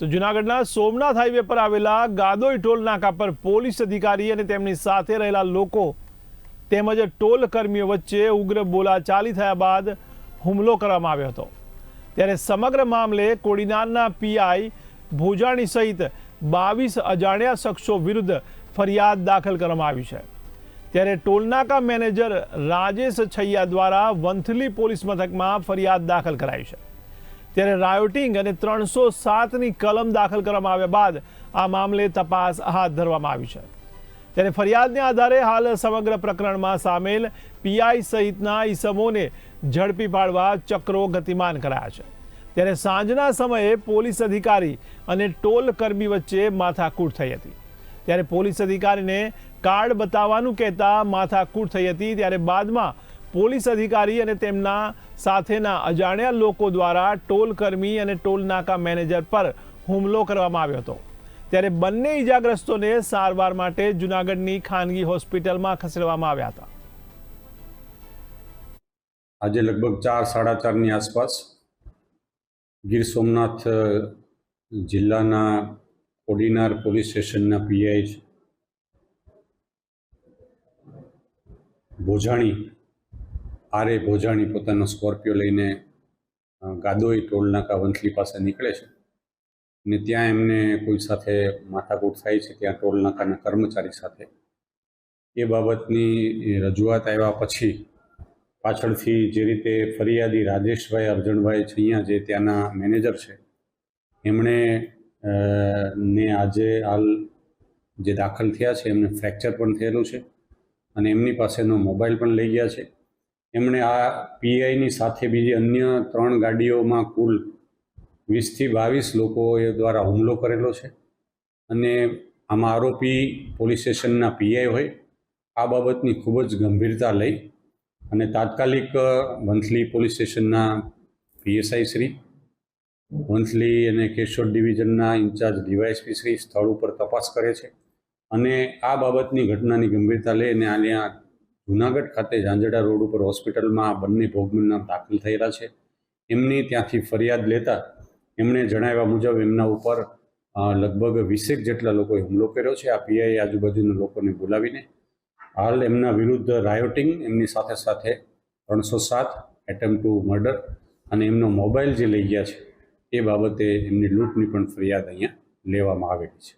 તો જુનાગઢના સોમનાથ હાઈવે પર આવેલા ગાદોઈ ટોલ નાકા પર પોલીસ અધિકારી અને તેમની સાથે રહેલા લોકો તેમજ ટોલ કર્મીઓ વચ્ચે ઉગ્ર બોલાચાલી થયા બાદ હુમલો કરવામાં આવ્યો હતો. ત્યારે સમગ્ર મામલે કોડીનારના પીઆઈ ભોજાણી સહિત બાવીસ અજાણ્યા શખ્સો વિરુદ્ધ ફરિયાદ દાખલ કરવામાં આવી છે. ત્યારે ટોલનાકા મેનેજર રાજેશ છૈયા દ્વારા વંથલી પોલીસ મથકમાં ફરિયાદ દાખલ કરાઈ છે. ત્યારે રાયોટિંગ અને ત્રણસો સાતની કલમ દાખલ કરવામાં આવ્યા બાદ આ મામલે તપાસ હાથ ધરવામાં આવી છે. ત્યારે ફરિયાદને આધારે હાલ સમગ્ર પ્રકરણમાં સામેલ પીઆઈ સહિતના ઈસમોને ઝડપી પાડવા ચક્રો ગતિમાન કરાયા છે. ત્યારે સાંજના સમયે પોલીસ અધિકારી અને ટોલ કર્મી વચ્ચે માથાકૂટ થઈ હતી. ત્યારે પોલીસ અધિકારીને કાર્ડ બતાવવાનું કહેતા માથાકૂટ થઈ હતી. ત્યારે બાદમાં પોલીસ અધિકારી અને તેમના સાથેના અજાણ્યા લોકો દ્વારા ટોલ કર્મી અને ટોલ નાકા મેનેજર પર હુમલો કરવામાં આવ્યો હતો. ત્યારે બંને ઈજાગ્રસ્તોને સારવાર માટે જુનાગઢની ખાનગી હોસ્પિટલમાં ખસેડવામાં આવ્યા હતા. આજે લગભગ ચાર, સાડા ચારની આસપાસ ગીર સોમનાથ જિલ્લાના કોડીનાર પોલીસ સ્ટેશનના પીઆઈ ભોજાણી આરે ભોજાણી પોતાનો સ્કોર્પિયો લઈને ગાદોઈ ટોલનાકા વંથલી પાસે નીકળે છે ને ત્યાં એમને કોઈ સાથે માથાકૂટ થાય છે, ત્યાં ટોલનાકાના કર્મચારી સાથે. એ બાબતની રજૂઆત આવ્યા પછી પાછળથી જે રીતે ફરિયાદી રાજેશભાઈ અર્જણભાઈ છૈયા જે ત્યાંના મેનેજર છે, એમણે ને આજે હાલ જે દાખલ થયા છે, એમને ફ્રેક્ચર પણ થયેલું છે અને એમની પાસેનો મોબાઈલ પણ લઈ ગયા છે. એમણે આ પીઆઈની સાથે બીજી અન્ય ત્રણ ગાડીઓમાં કુલ વીસથી બાવીસ લોકોએ દ્વારા હુમલો કરેલો છે. અને આમાં આરોપી પોલીસ સ્ટેશનના પીઆઈ હોય. આ બાબતની ખૂબ જ ગંભીરતા લઈ અને તાત્કાલિક વંથલી પોલીસ સ્ટેશનના પીએસઆઈ શ્રી, વંથલી અને કેશોદ ડિવિઝનના ઇન્ચાર્જ ડીવાયએસપી શ્રી સ્થળ ઉપર તપાસ કરે છે. અને આ બાબતની ઘટનાની ગંભીરતા લઈ અને અહીંયા જુનાગઢ ખાતે ઝાંઝડા રોડ ઉપર હોસ્પિટલમાં બંને ભોગબનના દાખલ થયેલા છે. એમની ત્યાંથી ફરિયાદ લેતા એમણે જણાવ્યા મુજબ એમના ઉપર લગભગ વીસેક જેટલા લોકોએ હુમલો કર્યો છે. આ પીઆઈ આજુબાજુના લોકોને બોલાવીને હાલ એમના વિરુદ્ધ રાયોટિંગ, એમની સાથે સાથે ત્રણસો સાત એટેમ્પ ટુ મર્ડર અને એમનો મોબાઈલ જે લઈ ગયા છે, એ બાબતે એમની લૂંટની પણ ફરિયાદ અહીંયા લેવામાં આવેલી છે.